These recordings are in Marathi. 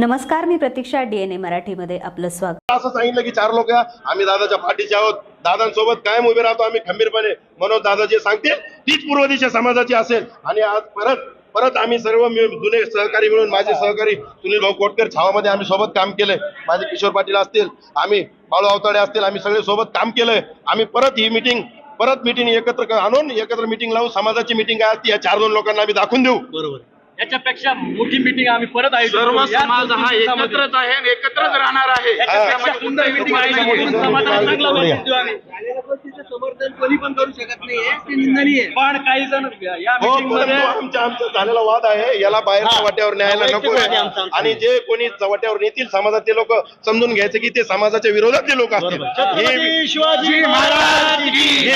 नमस्कार मी प्रतीक्षा डीएनए मराठीमध्ये आपलं स्वागत. असं सांगितलं की चार लोक आम्ही दादाच्या पाठीचे आहोत. दादांसोबत कायम उभे राहतो आम्ही खंबीरपणे. म्हणून दादा जे सांगतील तीच पूर्व दिशा समाजाची असेल. आणि आज परत परत आम्ही सर्व मिळून जुने सहकारी मिळून माझे सहकारी सुनील भाऊ कोटकर छावामध्ये आम्ही सोबत काम केलंय. माझे किशोर पाटील असतील आम्ही बाळू अवताडे असतील आम्ही सगळे सोबत काम केलंय. आम्ही परत ही मिटिंग परत मिटिंग एकत्र आणून एकत्र मिटिंग लावून समाजाची मिटिंग काय असते या चार दोन लोकांना आम्ही दाखवून देऊ. बरोबर. याच्यापेक्षा मोठी मिटिंग आम्ही परत आयोजित सर्व करू. या समाज हा दिवसामध्ये. एकत्रच आहे आणि एकत्रच राहणार आहे. याच्यापेक्षा सुंदर मिटिंग आयोजित करून समाजाला चांगला मेसेज देऊ आम्ही. समर्थन कोणी पण करू शकत नाहीये ते निंदनीय आहे. पण काही जण या हो मिटिंगमध्ये परंतु आमच्या आमचा झालेला वाद आहे. याला बाहेर हा. चव्हाट्यावर न्यायला वैयक्तिक नको वाद आहे. आमचा, आमचा. आणि जे कोणी चव्हाट्यावर नेतील समाजातले लोक समजून घ्यायचे की ते समाजाच्या विरोधातले लोक असतील. ही छत्रपती शिवाजी महाराज की ही-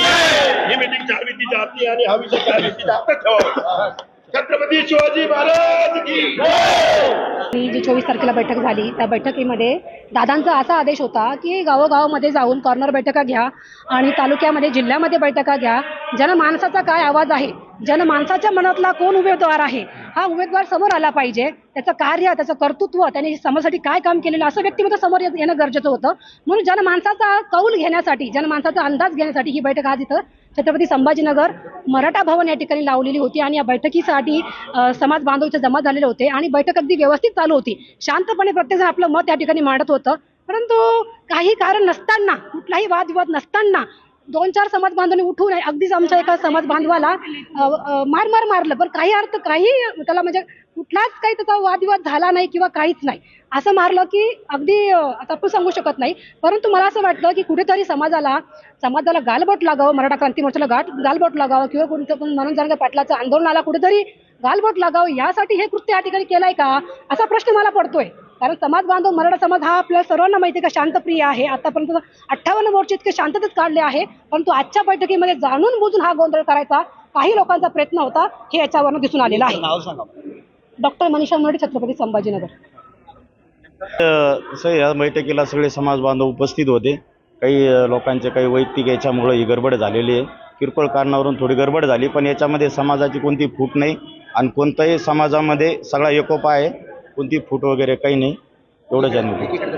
ही मीटिंग चार व्यक्तीच्या आणि हा विषय चार व्यक्तीच्या ठेवावा. छत्रपती शिवाजी महाराज की जी चोवीस तारखेला बैठक झाली त्या बैठकीमध्ये दादांचा असा आदेश होता की गावोगावामध्ये जाऊन कॉर्नर बैठका घ्या आणि तालुक्यामध्ये जिल्ह्यामध्ये बैठका घ्या. जनमानसाचा काय आवाज आहे? जनमानसाच्या मनातला कोण उमेदवार आहे? हा उमेदवार समोर आला पाहिजे. त्याचं कार्य त्याचं कर्तृत्व त्याने समाजासाठी काय काम केलेलं असं व्यक्तिमत्व समोर येणं गरजेचं होतं. म्हणून जनमानसाचा कौल घेण्यासाठी जनमानसाचा अंदाज घेण्यासाठी ही बैठक आज इथं छत्रपती संभाजीनगर मराठा भवन या ठिकाणी लावलेली होती आणि या बैठकीसाठी समाज बांधवचे जमा झालेले होते आणि बैठक अगदी व्यवस्थित चालू होती. शांतपणे प्रत्येकजण आपलं मत या ठिकाणी मांडत होतं. परंतु काही कारण नसताना कुठलाही वादविवाद नसताना दोन चार समाज बांधवांनी उठून अगदीच आमच्या एका समाज बांधवाला मार मार मारलं. पण काही अर्थ काही त्याला म्हणजे कुठलाच काही त्याचा वादविवाद झाला नाही किंवा काहीच नाही. असं मारलं की अगदी आता आपण सांगू शकत नाही. परंतु मला असं वाटतं की कुठेतरी समाजाला समाजाला गालबोट लागावं मराठा क्रांती मोर्चाला गाठ गालबोट लागावं किंवा कोणतं पण मनोज जरंगे पाटलाचं आंदोलनाला कुठेतरी गालबोट लागावं यासाठी हे कृत्य या ठिकाणी केलंय का? असा प्रश्न मला पडतोय. कारण समाज बांधव मराठा समाज हा आपल्या सर्वांना माहिती आहे का शांतप्रिय आहे. आतापर्यंत अठ्ठावन्न मोर्चे इतके शांततेत काढले आहे परंतु आजच्या बैठकीमध्ये जाणून बुजून हा गोंधळ करायचा काही लोकांचा प्रयत्न होता हे याच्यावरनं दिसून आलेलं आहे. डॉक्टर मनीषा मोरे छत्रपती संभाजीनगर. तसं या बैठकीला सगळे समाज बांधव उपस्थित होते. काही लोकांचे काही वैयक्तिक याच्यामुळं ही गडबड झालेली आहे. किरकोळ कारणावरून थोडी गडबड झाली पण याच्यामध्ये समाजाची कोणती फूट नाही आणि कोणत्याही समाजामध्ये सगळा एकोपा आहे. कोणती फूट वगैरे काही नाही एवढं जाणवलं